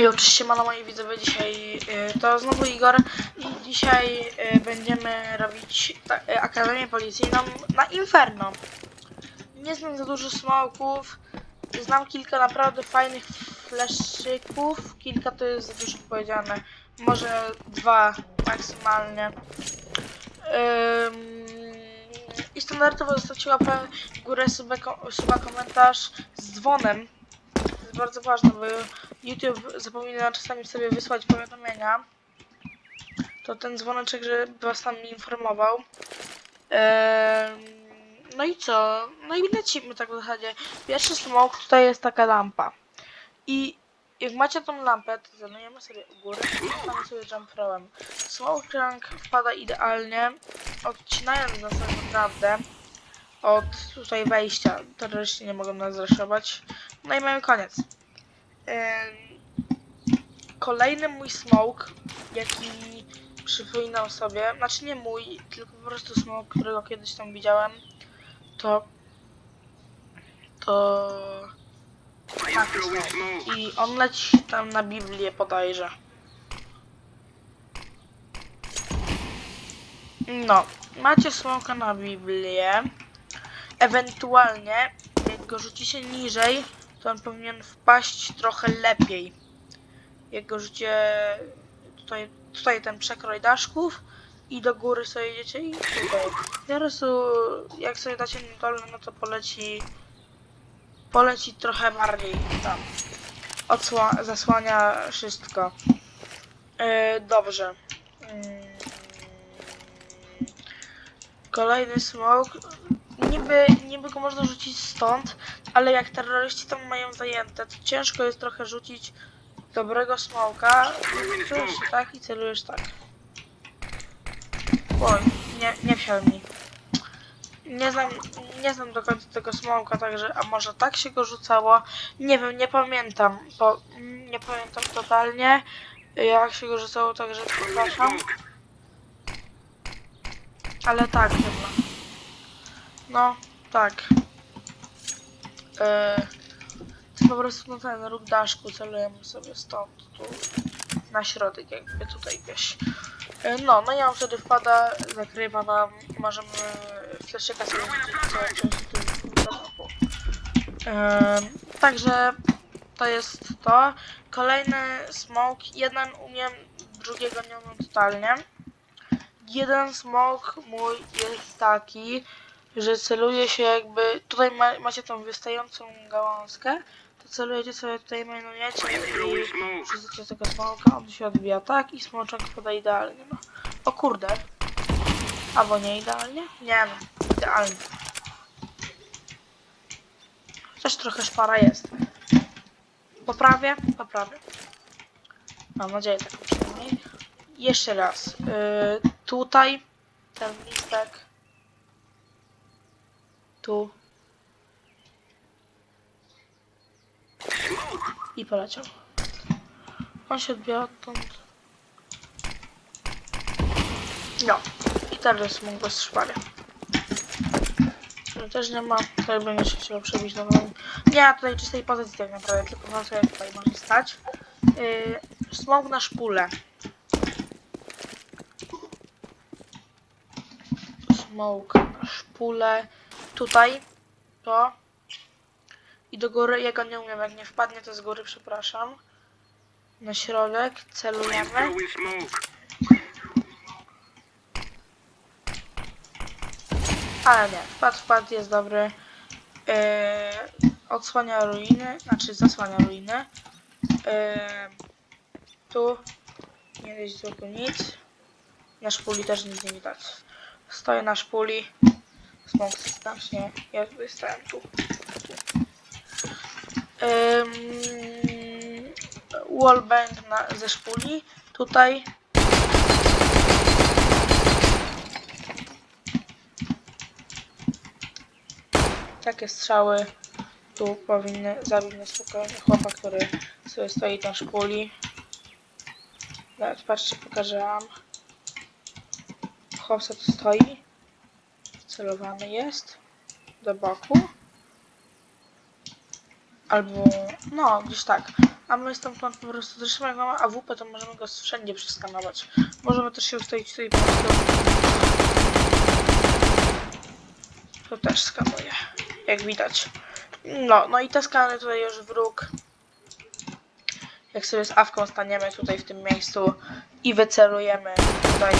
I oczywiście ma na moi widzowie dzisiaj y, to znowu Igor i dzisiaj y, będziemy robić y, Akademię Policyjną na Inferno. Nie znam za dużo smoków, znam kilka naprawdę fajnych fleszyków, kilka to jest za dużo powiedziane, może dwa maksymalnie. Ym, I standardowo zostawcie łapę górę, suba, suba komentarz z dzwonem. Bardzo ważne, bo YouTube zapomina czasami sobie wysłać powiadomienia. To ten dzwoneczek, żeby was tam informował. Em, no i co? No i lecimy tak w zasadzie. Pierwszy smoke tutaj jest taka lampa. I jak macie tą lampę, to zanujemy sobie u góry i mamy sobie jumperem. Smoke rank wpada idealnie, odcinając nas tak naprawdę od tutaj wejścia. Terroryści nie mogą nas zraszować. No i mamy koniec. Kolejny mój smoke, jaki przypominał sobie, znaczy nie mój, tylko po prostu smoke, którego kiedyś tam widziałem, to to taki. I on leci tam na Biblię podajże. No, macie smoka na Biblię. Ewentualnie, jak go rzucicie niżej, to on powinien wpaść trochę lepiej. Jak go rzucie tutaj, tutaj ten przekroj daszków i do góry sobie idziecie i tutaj. Prostu jak sobie dacie dolny, no to poleci poleci trochę bardziej tam. Odsła zasłania wszystko. Yy, dobrze. Yy, kolejny smoke. Niby, niby go można rzucić stąd, ale jak terroryści tam mają zajęte, to ciężko jest trochę rzucić dobrego smoka. Celujesz tak i celujesz tak. Oj, nie, nie wsiadł mi. Nie znam, nie znam do końca tego smoka, także a może tak się go rzucało. Nie wiem, nie pamiętam, bo nie pamiętam totalnie jak się go rzucało, także przepraszam. Ale tak chyba. No, tak. To po prostu na ten róg daszku celujemy sobie stąd, tu na środek jakby tutaj gdzieś. Yy, no, no ja wtedy wpada, zakrywa nam, możemy fleszyka sobie. Yy, Także to jest to. Kolejny smoke, jeden umiem, drugiego nie umiem totalnie. Jeden smoke mój jest taki, że celuje się jakby, tutaj ma, macie tą wystającą gałązkę, to celujecie sobie tutaj mainujecie i wrzucacie tego smoka, on się odbija tak i smoczek wpada idealnie, no. O kurde. Albo nie idealnie? Nie no, idealnie. Chociaż trochę szpara jest. Poprawię? Poprawię. Mam nadzieję taką przynajmniej. Jeszcze raz. Yy, tutaj ten listek. Tu. I poleciał. On się odbija odtąd. No. I teraz mógł bez szpary. Tu też nie ma. Tutaj będzie się chciał przebić na nową. Nie ma tutaj czystej pozycji tak naprawdę, tylko prostu jak tutaj może stać. Yy, smok na szpulę. Smoke na szpulę. Tutaj. To. I do góry, jego nie umiem, jak nie wpadnie to z góry, przepraszam. Na środek, celujemy. Ale nie, wpad, wpad jest dobry. Yy, odsłania ruiny, znaczy zasłania ruiny. Yy, tu nie z boku nic. Na szpuli też nic nie widać. Stoję na szpuli. Znacznie. Stałem tu. Ym, wallbang na, ze szpuli. Tutaj. Takie strzały tu powinny zabić na spokojnie chłopa, który sobie stoi na szpuli. Nawet patrzcie, pokażę wam. Chłopca tu stoi. Celowany jest. Do boku. Albo, no, gdzieś tak. A my stamtąd po prostu zresztą jak mamy AWP, to możemy go wszędzie przeskanować. Możemy też się ustawić tutaj po prostu. To też skanuje, jak widać. No, no i te skany tutaj już wróg. Jak sobie z awką staniemy tutaj w tym miejscu i wycelujemy tutaj,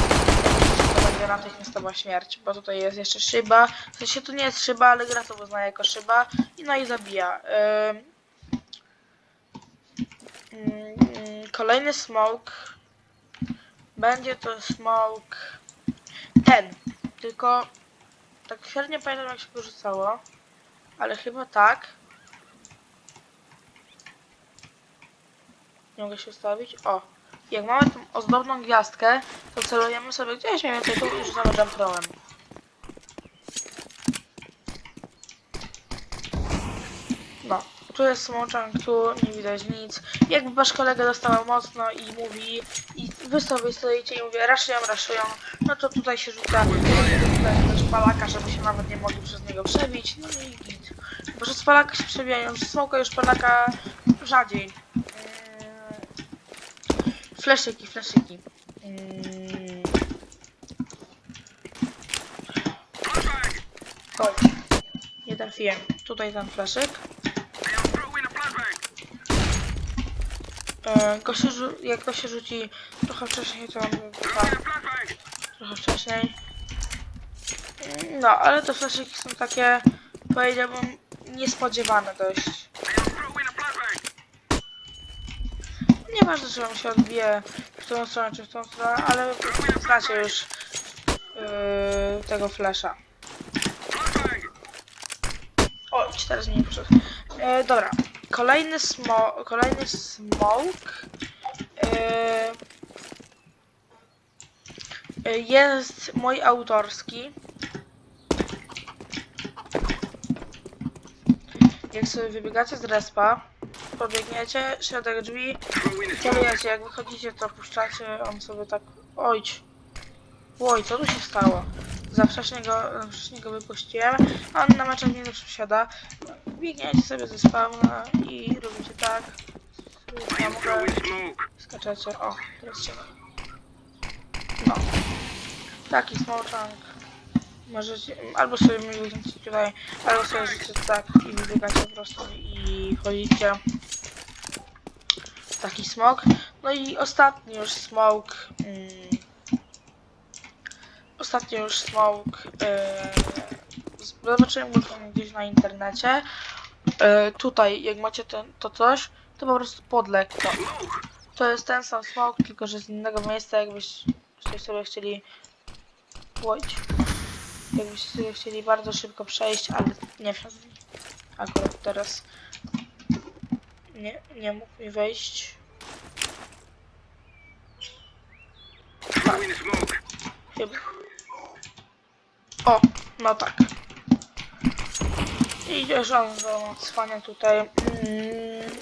będzie natychmiastowa śmierć, bo tutaj jest jeszcze szyba. W sensie to nie jest szyba, ale gra to uznaje jako szyba i no i zabija. Kolejny smoke. Będzie to smoke ten. Tylko tak średnio pamiętam jak się go. Ale chyba tak. Nie mogę się ustawić. O. Jak mamy tą ozdobną gwiazdkę, to celujemy sobie gdzieś mniej więcej tu i rzucamy jumpthrowem. No, tu jest smoczank, tu nie widać nic. Jakby wasz kolega dostała mocno i mówi, i wy sobie stoicie i mówię, raszują, raszują, no to tutaj się rzuca też palaka, żeby się nawet nie mogli przez niego przebić, no i git. Bo że z palaka się przebijają, z smoka już palaka rzadziej. Yy, Fleszyki, fleszyki. Yy. Oj, nie trafiłem. Tutaj ten fleszyk. E, go się jak to się rzuci trochę wcześniej, to on. Trochę wcześniej. Mm, No, ale te flaszyki są takie, powiedziałbym, niespodziewane dość. Nieważne, czy wam się odbije w tą stronę, czy w tą stronę, ale znacie już yy, tego flasha. O, cztery zmieni poszedł. E, dobra. Kolejny smo kolejny smoke e, e, jest mój autorski. Jak sobie wybiegacie z respa, pobiegniecie, środek drzwi, celujecie, jak wychodzicie, to puszczacie, on sobie tak, ojć, oj, co tu się stało? Za wcześnie go, wypuściłem, a on na meczach nie zawsze wsiada. Biegniecie sobie ze spawna i robicie tak. Ja mogę, skaczecie, o, teraz się. No. Taki smoczank. Możecie, albo sobie biegniecie tutaj, albo sobie życie tak i wybiegacie po prostu i chodzicie. Taki smok. No i ostatni już smok. Mm, ostatnio już smoke yy, zobaczyłem go tam gdzieś na internecie yy, tutaj jak macie ten, to coś to po prostu podlek to. to jest ten sam smoke tylko że z innego miejsca jakbyście sobie chcieli łoć jakbyście sobie chcieli bardzo szybko przejść ale nie mi akurat teraz nie, nie mógł mi wejść Chyba. O, no tak. I on do cwania tutaj. Mm,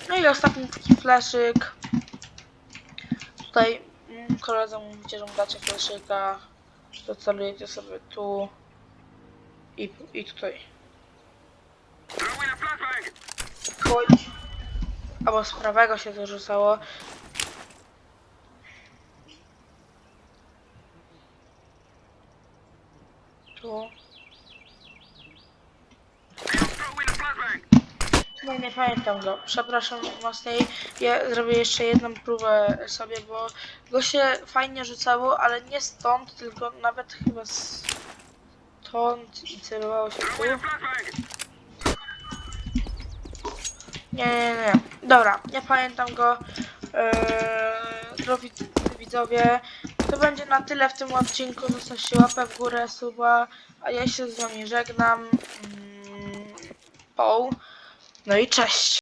No i ostatni taki fleszyk. Tutaj mm, koledze mówicie, że mu dacie fleszyka. To celujecie sobie tu. I, i tutaj. Chodź. Albo z prawego się to rzucało. Tu. No nie pamiętam go. Przepraszam mocniej. Ja zrobię jeszcze jedną próbę sobie, bo go się fajnie rzucało, ale nie stąd, tylko nawet chyba stąd i celowało się tu. Nie, nie, nie. Dobra, nie pamiętam go. Eee, drodzy widzowie, to będzie na tyle w tym odcinku. Zostawcie łapę w górę, suba, a ja się z wami żegnam. Mm. No i cześć.